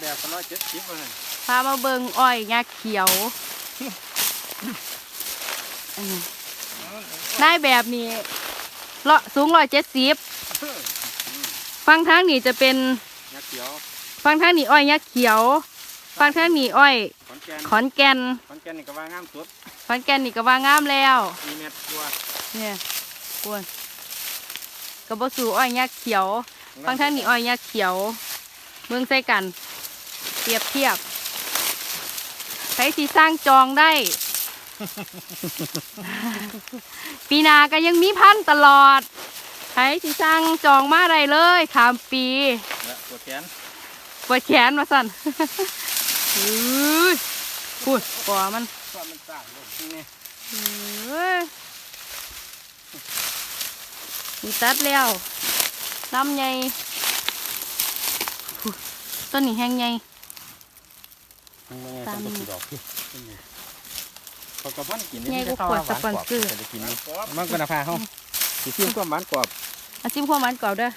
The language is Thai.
แบบร้อยเจ็ดสิบเลยพามาเบิงอ้อยงาเขียวอันนี้นายแบบนี้เลาะสูงร้อยเจ็ดสิบฟังทางนี้จะเป็นยักษ์เขียวฟังทางนี้อ้อยงาเขียว ฟังทางนี้อ้อยขอนแก่นขอนแก่นขอนแก่นนี่ก็ว่างามสุดขอนแก่นนี่ก็ว่างามแล้วมีเม็ดตัวเนี่ยกวนกระบสู่อ้อยงาเขียว ฟังทางนี้อ้อยงาเขียว เมืองใส่กันเปรียบเทียบใครที่สร้างจองได้ ปีหนาก็ยังมีพันธุ์ตลอดใครที่สร้างจองมาได้เลยขามปีและปวดแขนปวดแขนมาสั่นอื้อพูดปอมันก็มันสร้างลูกนี่เอ้ยมีตัดแล้วลำใหญ่พูดต้นนี้แห้งใหญ่ มันไม่ตามต้องดอกพี่เขากระพันกินใหญ่กว่าขวดสปอนเซอร์จะกินนี่มันก็นาพาเขาสิซิมก็หวานกรอบอาซิมความหวานก่อนเด้อ